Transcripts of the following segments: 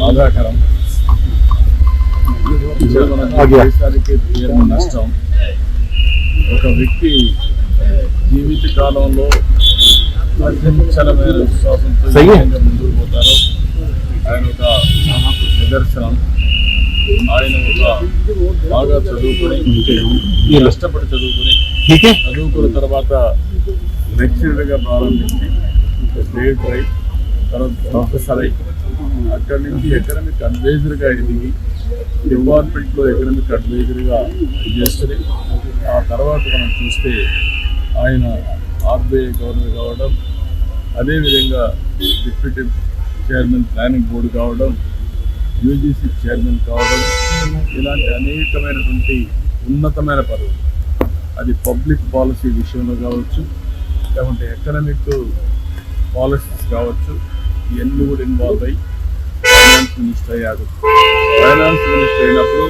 బాధాకరం. తీరని నష్టం. ఒక వ్యక్తి జీవిత కాలంలో అత్యంచలమైన విశ్వాసంతో ముందుకు పోతారో. ఆయన ఒక నిదర్శనం. ఆయన ఒక బాగా చదువుకుని కష్టపడి చదువుకుని చదువుకున్న తర్వాత లెక్చరర్గా ప్రారంభించి గ్రేడ్ రైట్ తర్వాత ప్రొఫెసర్ అయి అక్కడి నుంచి ఎకనమిక్ అడ్వైజర్గా ఎదిగి డిపార్ట్మెంట్లో ఎకనమిక్ అడ్వైజర్గా చేస్తే ఆ తర్వాత మనం చూస్తే ఆయన ఆర్బీఐ గవర్నర్ కావడం అదేవిధంగా డిప్యూటీ చైర్మన్ ప్లానింగ్ బోర్డు కావడం యూజీసీ చైర్మన్ కావడం ఇలాంటి అనేకమైనటువంటి ఉన్నతమైన పదవులు. అది పబ్లిక్ పాలసీ విషయంలో కావచ్చు లేకుంటే ఎకనమిక్ పాలసీస్ కావచ్చు ఇవన్నీ కూడా ఇన్వాల్వ్ అయ్యి ఫైనాన్స్ మినిస్టర్ అయ్యాడు. ఫైనాన్స్ మినిస్టర్ అయినప్పుడు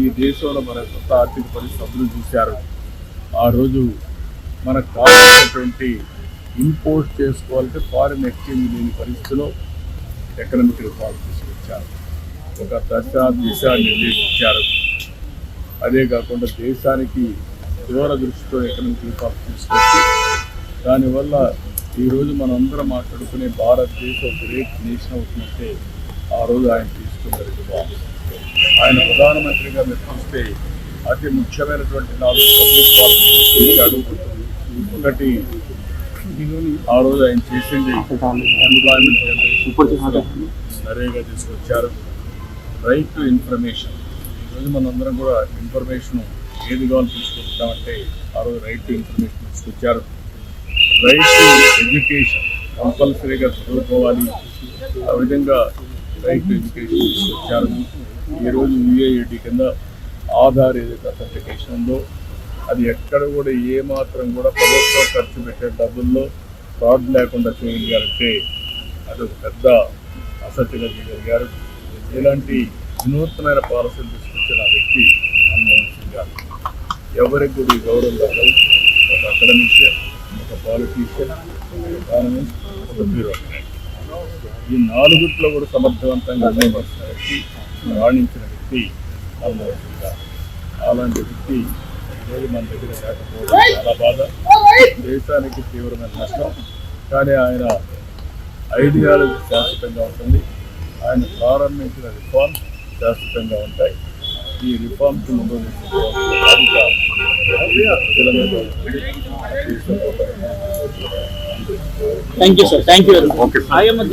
ఈ దేశంలో మన కొత్త ఆర్థిక పరిస్థితులు చూశారు. ఆ రోజు మనకు కావాల్సినటువంటి ఇంపోర్ట్ చేసుకోవాలంటే ఫారిన్ ఎక్స్చేంజ్ లేని పరిస్థితిలో ఎకనామిక్ రిఫార్మ్ తీసుకొచ్చారు. ఒక దశ దిశ నిర్దేశించారు. అదే కాకుండా దేశానికి దూర దృష్టితో ఎకనామిక్ రిఫార్మ్ తీసుకొచ్చి దానివల్ల ఈరోజు మనం అందరం మాట్లాడుకునే భారతదేశం గ్రేట్ నేషన్ అవుతుందంటే ఆ రోజు ఆయన తీసుకున్నారు ఆయన ప్రధానమంత్రిగా మీరు చూస్తే అతి ముఖ్యమైనటువంటి నాలుగు పబ్లిక్ ఒకటి ఆ రోజు ఆయన చేసింది ఎంప్లాయ్మెంట్ సరేగా నరేగా తీసుకొచ్చారు. Right to information. ఈరోజు మనందరం కూడా ఇన్ఫర్మేషన్ ఏది కావాలో తీసుకుంటామంటే ఆ రోజు రైట్ టు ఇన్ఫర్మేషన్ తీసుకొచ్చారు. రైట్ టు ఎడ్యుకేషన్ కంపల్సరీగా చదువుకోవాలి. ఆ విధంగా రైట్ టు ఎడ్యుకేషన్ తీసుకొచ్చారు ఈరోజు యూఏఈడి కింద ఆధార్ ఏదైతే అథెంటికేషన్ ఉందో అది ఎక్కడ కూడా ఏ మాత్రం కూడా ప్రభుత్వం ఖర్చు పెట్టే డబ్బుల్లో ఫ్రాడ్ లేకుండా చేయగలిగారంటే అది ఒక పెద్ద అసత్యగా చేయగలిగారు ఇలాంటి వినూత్నమైన పాలసీలు తీసుకొచ్చిన వ్యక్తి మన్మోహన్ సింగ్ గారు. ఎవరికి కూడా ఈ గౌరవం కాదు ఒక అకాడమిషియన్ ఒక పాలిటీషియన్ ఒక ఎకానమిస్ట్ ఒక బ్యూరోక్రాట్ ఈ నాలుగుట్లో కూడా సమర్థవంతంగా నిర్ణయించిన వ్యక్తి రాణించిన వ్యక్తి అలాంటి వ్యక్తి ఈరోజు మన దగ్గర లేకపోవడం చాలా బాధ. దేశానికి తీవ్రమైన నష్టం. కానీ ఆయన ఐడియాలజీ శాశ్వతంగా ఉంటుంది. ఆయన ప్రారంభించిన రిఫార్మ్స్ శాశ్వతంగా ఉంటాయి. ఈ reforms. Thank you sir thank you very much